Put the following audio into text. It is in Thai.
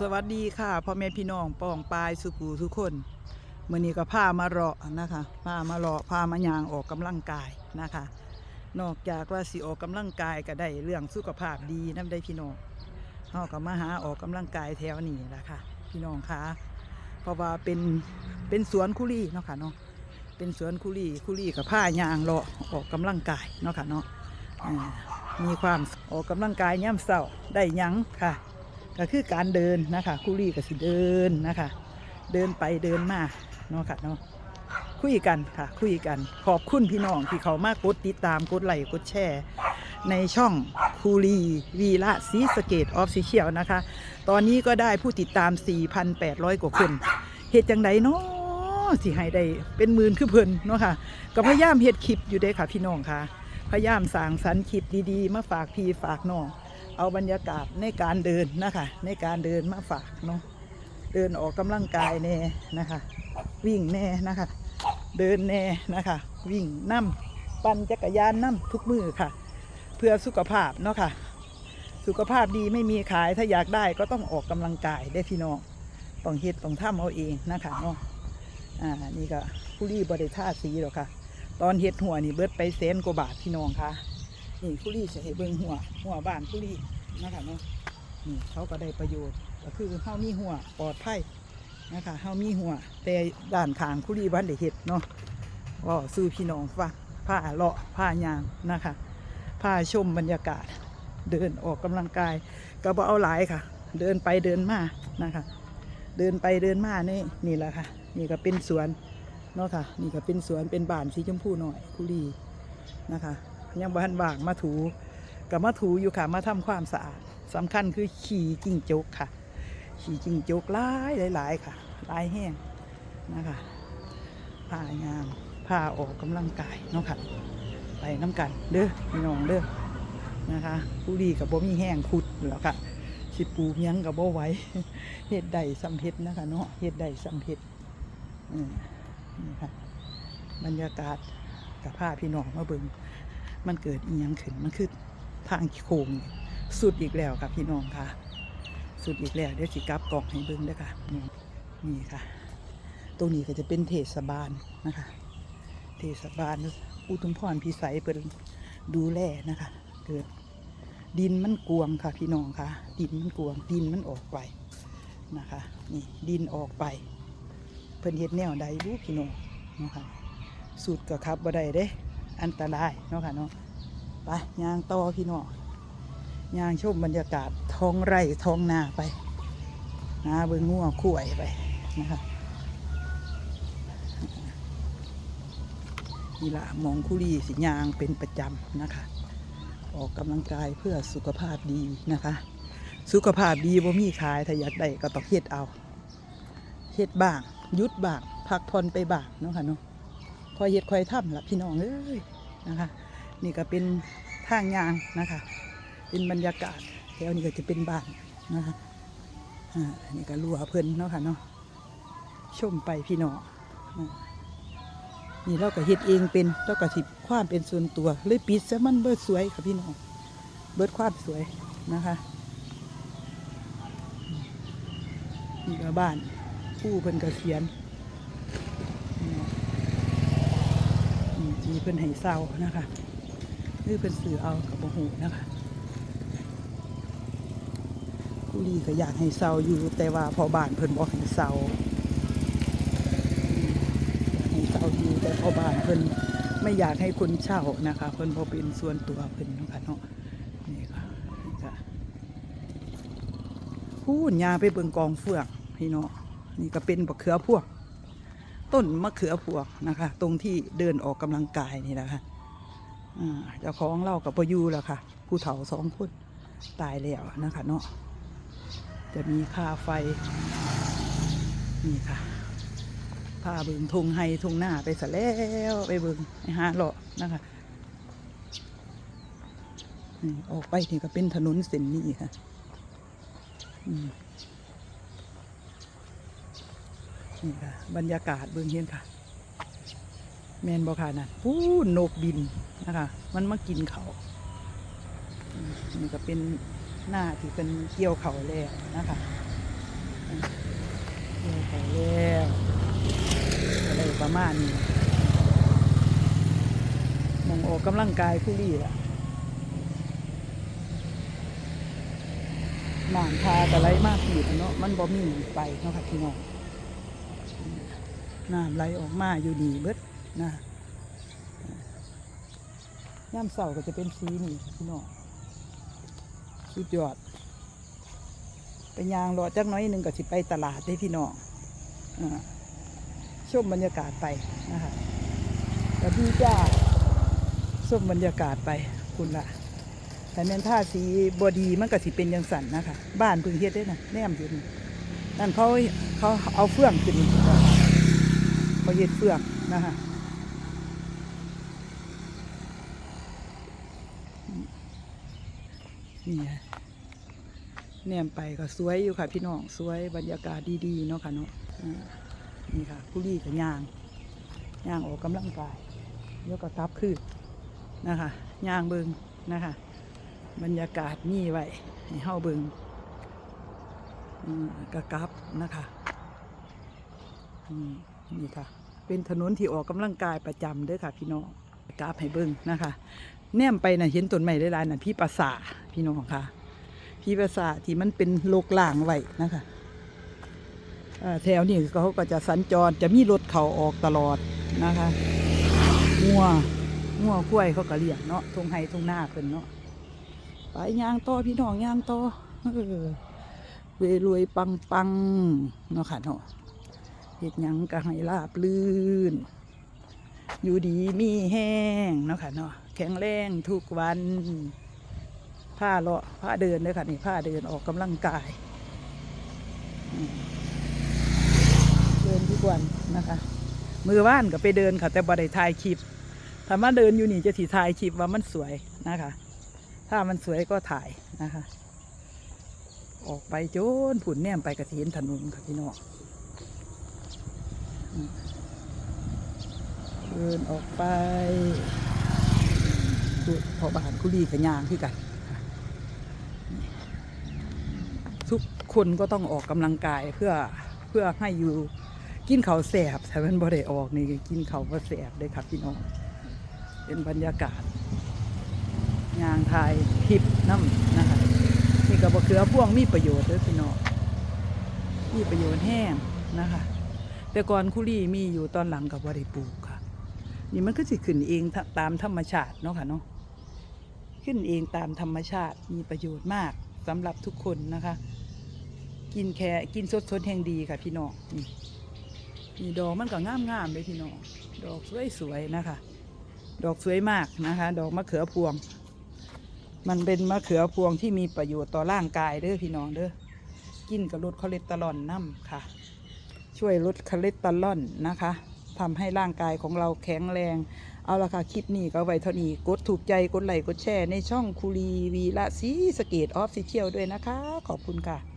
สวัสดีค่ะพ่อแม่พี่น้องป้องปายสุกูทุกคนมื่อนี้ก็พามาเลาะนะคะพามาเลาะพามายางออกกำลังกายนะคะ นอกจากว่าสิออกกำลังกายก็ได้เรื่องสุขภาพดีน้ำได้พี่น้องเฮาก็มาหาออกกำลังกายแถวนี้ละค่ะ พี่น้องคะเพราะว่าเป็นเป็นสวนคุรีเนาะค่ะเนาะเป็นสวนคุรีคุรีกับผ้ายางเลาะออกกำลังกายเนาะค่ะเนาะอ่ามีความออกกำลังกายย่ำเศร้าได้ยังค่ะ ก็คือการเดินนะคะคุรีก็สิเดินนะคะ เดินไปเดินมาเนาะค่ะเนาะคุยกันค่ะ คุยกันขอบคุณพี่น้องที่เขามากดติดตามกดไลค์กดแชร์ในช่องคูรีวีละซีสเกตออฟฟิเชียลนะคะ ตอนนี้ก็ได้ผู้ติดตาม 4,800 กว่าคนเหตุจังไดเนาะสิให้ได้เป็นหมื่นคือเพิ่นเนาะค่ะก็พยายามเฮ็ดคลิปอยู่เด้ค่ะพี่น้องค่ะ พยายามสร้างสรรค์คลิปดีๆ มาฝากพี่ฝากน้อง เอาบรรยากาศในการเดินนะคะในการเดินมาฝากเนาะเดินออกกำลังกายแน่นะคะ วิ่งแน่นะคะ เดินแน่นะคะ วิ่งนั่มปั่นจักรยานนั่มทุกมือค่ะ เพื่อสุขภาพเนาะค่ะ สุขภาพดีไม่มีขายถ้าอยากได้ก็ต้องออกกำลังกายได้พี่น้องต้องเฮ็ดต้องทำเอาเองนะคะเนาะอ่านี่ก็ผู้รีบริท่าสีหรอกค่ะ ตอนเฮ็ดหัวนี่เบิดไปแสนกว่าบาทพี่น้องค่ะ นี่ผู้รีจะให้เบิ่งหัว หัวบ้านผู้รีนะคะเนาะนี่เขาก็ได้ประโยชน์ ก็คือเฮามีหัวปลอดภัยนะคะเฮามีหัว แต่ด้านข้างผู้รีบ้านได้เฮ็ดเนาะก็สู้อพี่น้องฟังผ้าเลาะผ้ายางนะคะผ้าชมบรรยากาศ เดินออกกำลังกายก็บ่เอาหลายค่ะ เดินไปเดินมานะคะ เดินไปเดินมานี่นี่แหละค่ะ นี่ก็เป็นสวนเนาะค่ะ นี่ก็เป็นสวนเป็นบ้านสีชมพูหน่อยคุรีนะคะ ยังบ้านบางมาถูกับมาถูอยู่ค่ะมาทำความสะอาดสำคัญคือขี่จิ้งจกค่ะ ขี่จิ้งจกหลายหลายค่ะหลายแห้งนะคะผ้ายางผ้าออกกำลังกายเนาะค่ะไปน้ำกันเด้อพี่น้องเด้อนะคะ ผู้ดีกับบ่มีแห้งขุดแล้วค่ะสิปูยังกับบ่ไหวเฮ็ดได้สำเพ็จนะคะเนาะเฮ็ดได้สำเพ็จอืมนี่ค่ะบรรยากาศกับผ้าพี่น้องมาเบิ่ง มันเกิดอีหยังขึ้นมันคือทางโค้งสุดอีกแล้วค่ะพี่น้องค่ะ สุดอีกแล้วเดี๋ยวสิกลับกล่องให้เบิ่งเด้อค่ะนี่นี่ค่ะ ตรงนี้ก็จะเป็นเทศบาลนะคะ เทศบาลอุทุมพรพิสัยเปิดดูแลนะคะ เกิดดินมันกวงค่ะพี่น้องค่ะ ดินมันกวง ดินมันออกไปนะคะนี่ดินออกไป เพิ่นเฮ็ดแนวใดรู้พี่น้องนะคะสุดก็ครับบ่ได้เด้ อันตรายเนาะค่ะเนาะไปยางต่อพี่น้องยางชมบรรยากาศท้องไร่ท้องนาไปหาเบิ่งงัวงข่วยไปนะคะนี่ละหมองคุรีสิยางเป็นประจำนะคะ ออกกำลังกายเพื่อสุขภาพดีนะคะ สุขภาพดีบ่มีขายถ้าอยากได้ก็ต้องเฮ็ดเอาเฮ็ดบ้างยุดบ้างพักผ่อนไปบ้างเนาะค่ะเนาะ คอยเฮ็ดคอยทำละพี่น้องเอ้ยนะคะ นี่ก็เป็นทางยางนะคะ เป็นบรรยากาศแถวนี้ก็จะเป็นบ้านนะคะอ่าอันนี้ก็รัวเพิ่นเนาะค่ะเนาะชมไปพี่น้องนี่เราก็เฮ็ดเองเป็นเราก็สิบความเป็นส่วนตัวเลยปิดซะมันเบิดสวยค่ะพี่น้องเบิดความสวยนะคะนี่ก็บ้านผู้เพิ่นก็เขียน พิ่นให้เศร้านะคะหรือเพิ่นสื่อเอากับโมโหนะคะกุลีก็อยากให้เศร้าอยู่แต่ว่าพอบ้านเพิ่นบอกให้เศร้าอืมอยากให้เศร้าอยู่แต่พอบ้านเพิ่นไม่อยากให้คนเช่านะคะเพิ่นพอเป็นส่วนตัวเพิ่นนะคะเนาะนี่ค่ะนี่ค่ะพูนยาไปเบิ่งกองเฟืองพี่เนาะนี่ก็เป็นบักเขือพวก ต้นมะเขือพวงนะคะ ตรงที่เดินออกกำลังกายนี่นะคะเจ้าของเล่ากับปอยูแล้วค่ะผู้เฒ่าสองคนตายแล้วนะคะเนาะจะมีค่าไฟนี่ค่ะพาเบิงทงไฮทงหน้าไปซะแล้วไปเบิงไปหาเลาะนะคะออกไปนี่ก็เป็นถนนเส้นนี้ค่ะ อืม นี่ค่ะ บรรยากาศเบื้องเฮียนค่ะ แมนบอค่ะนั่นปู้นกบินนะคะ มันมากินเขาอืมนี่ก็เป็นหน้าที่เป็นเกี่ยวเขาแล้วนะคะเกี่ยวเขาแล้วอะไรประมาณนี้มองออกกำลังกายคุรี่ล่ะน้ำพาแต่ไรมากผิดเนาะมันบ่มีหม้องไปเนาะค่ะพี่น้อง น้ำไหลออกมาอยู่ดีเบิดนะย่ำเสาก็จะเป็นสีนี่พี่น้องสุดยอดไปยางรอจักน้อยหนึ่งก็สิไปตลาดได้พี่น้องอาชมบรรยากาศไปนะคะสวัสดีจ้าชมบรรยากาศไปคุณละแต่แม่นท่าสีบอดีมันก็สิเป็นยังสันนะคะ บ้านพึ่งเฮ็ดได้นะแนมอยู่นั่นเขาเขาเอาเฟื่องขึ้น เขาเฮ็ดเฟืองนะคะนี่ไงแนมไปก็สวยอยู่ค่ะพี่น้องสวยบรรยากาศดีๆเนาะค่ะเนาะนี่ค่ะผู้รีกับย่างย่างออกกำลังกายแล้วก็กลับคืนนะคะย่างเบิงนะคะ บรรยากาศนี่ไว้ให้เฮาเบิงอืมก็กลับนะคะ อืม นี่ค่ะ เป็นถนนที่ออกกำลังกายประจำเด้อค่ะ พี่น้องกราฟให้เบิงนะคะแนมไปน่ะเห็นต้นไม้หลายๆน่ะพี่ประสาพี่น้องค่ะ พี่ภาษาที่มันเป็นโลกล่างไว้นะคะแถวนี้เขาก็จะสัญจรจะมีรถเขาออกตลอดนะคะงัวงัวกล้วยเขาก็เลี้ยงเนาะทงไห้ทงหน้าเพิ่นเนาะไปย่างต่อพี่น้องย่างต่อเออเวรวยปังปังเนาะค่ะเนาะ เฮ็ดหยังก็ให้ลาบลื่น อยู่ดีมีแห้งเนาะค่ะเนาะแข็งแรงทุกวันผ้าเลาะผ้าเดินเลยค่ะนี่ผ้าเดินออกกำลังกาย เดินทุกวันนะคะ มือว่านก็ไปเดินค่ะ แต่บ่ได้ถ่ายคลิปถ้ามาเดินอยู่นี่จะถีถ่ายคลิปว่ามันสวยนะคะ ถ้ามันสวยก็ถ่ายนะคะ ออกไปโจนผุนแนมไปกระถินถนนค่ะพี่น้อง เดินออกไปดูพอบานคุรีกับยางคือกัน ทุกคนก็ต้องออกกำลังกายเพื่อเพื่อให้อยู่กินเขาแสบแต่มันบ่ได้ออกนี่กินเขาวบ่แสบเลยครับพี่น้อง เป็นบรรยากาศยางทยคลิปน้ำนะคะนี่ก็บะเขือพ่วงมีประโยชน์ด้อพี่น้องมีประโยชน์แห้งนะคะ แต่ก่อนคุรีมีอยู่ตอนหลังกับบ่ได้ปลูกค่ะ นี่มันก็สิขึ้นเองตามธรรมชาติเนาะค่ะเนาะขึ้นเองตามธรรมชาติมีประโยชน์มากสำหรับทุกคนนะคะ กินแค่กินสดสดแห่งดีค่ะพี่น้องนี่นี่ดอกมันก็งามงามเลยพี่น้องดอกสวยๆนะคะ ดอกสวยมากนะคะ ดอกมะเขือพวง มันเป็นมะเขือพวงที่มีประโยชน์ต่อร่างกายเด้อพี่น้องเด้อกินกับลดคอเลสเตอรอลน้ำค่ะ ช่วยลดคอเลสเตอรอลนะคะทำให้ร่างกายของเราแข็งแรง เอาละค่ะ คลิปนี้ก็ไว้เท่านี้ กดถูกใจ กดไลค์ กดแชร์ ในช่องคูรีวีละซีสเกตออฟฟิเชียลด้วยนะคะ ขอบคุณค่ะ